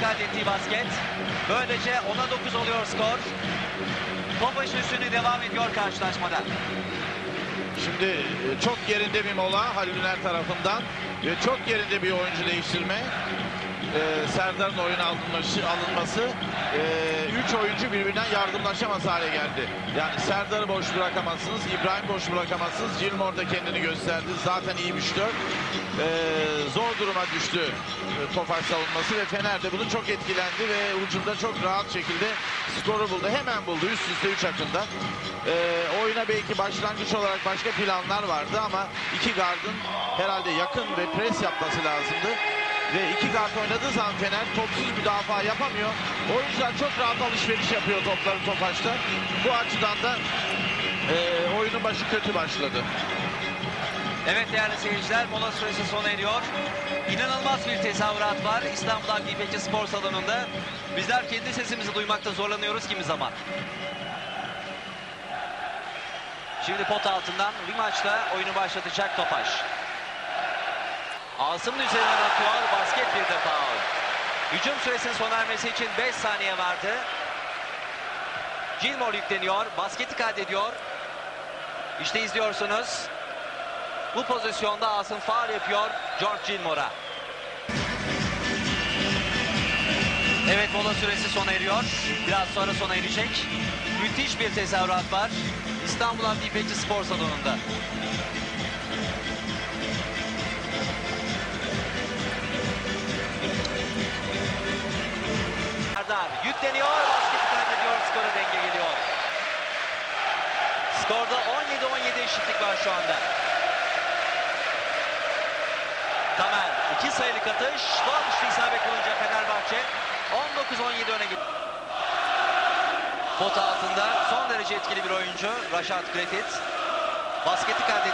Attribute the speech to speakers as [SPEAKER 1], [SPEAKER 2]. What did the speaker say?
[SPEAKER 1] kaydettiği basket. Böylece 10'a 9 oluyor skor. Topaş üstünü devam ediyor karşılaşmada.
[SPEAKER 2] Şimdi e, çok yerinde bir mola Halil Üner tarafından ve çok yerinde bir oyuncu değiştirme. Ee, Serdar'ın oyuna alınması, alınması e, üç oyuncu birbirinden yardımlaşamaz hale geldi. Yani Serdar'ı boş bırakamazsınız, İbrahim boş bırakamazsınız. Gilmore da kendini gösterdi. Zaten iyi bir şutör. Ee, zor duruma düştü e, Tofaş savunması ve Fener de bunu çok etkilendi ve ucunda çok rahat şekilde skoru buldu. Hemen buldu üst üste 3 akında. Ee, oyuna belki başlangıç olarak başka planlar vardı ama iki gardın herhalde yakın ve pres yapması lazımdı. Ve iki kart oynadığı zaman Fener topsuz müdafaa yapamıyor. Oyuncular çok rahat alışveriş yapıyor topları Tofaş'ta. Bu açıdan da e, oyunun başı kötü başladı.
[SPEAKER 1] Evet değerli seyirciler mola süresi sona eriyor. İnanılmaz bir tezahürat var İstanbul İpekçi Spor Salonu'nda. Bizler kendi sesimizi duymakta zorlanıyoruz kimi zaman. Şimdi pot altından bir maçla oyunu başlatacak Topaş. Asım'ın üzerinden atıyor. Basket bir de faul. Hücum süresinin sona ermesi için 5 saniye vardı. Gilmore yükleniyor. Basketi kaydediyor. İşte izliyorsunuz. Bu pozisyonda Asım faul yapıyor George Gilmore'a. Evet mola süresi sona eriyor. Biraz sonra sona erecek. Müthiş bir tezahürat var. İstanbul Adli İpekçi Spor Salonu'nda. Yükleniyor. Basketi kaybediyor. Skora denge geliyor. Skorda 17-17 eşitlik var şu anda. Tamer iki sayılık atış. Doğal dışı isabet olunca Fenerbahçe 19-17 öne gitti. Pot altında son derece etkili bir oyuncu Rashad Griffith. Basketi kaydetti.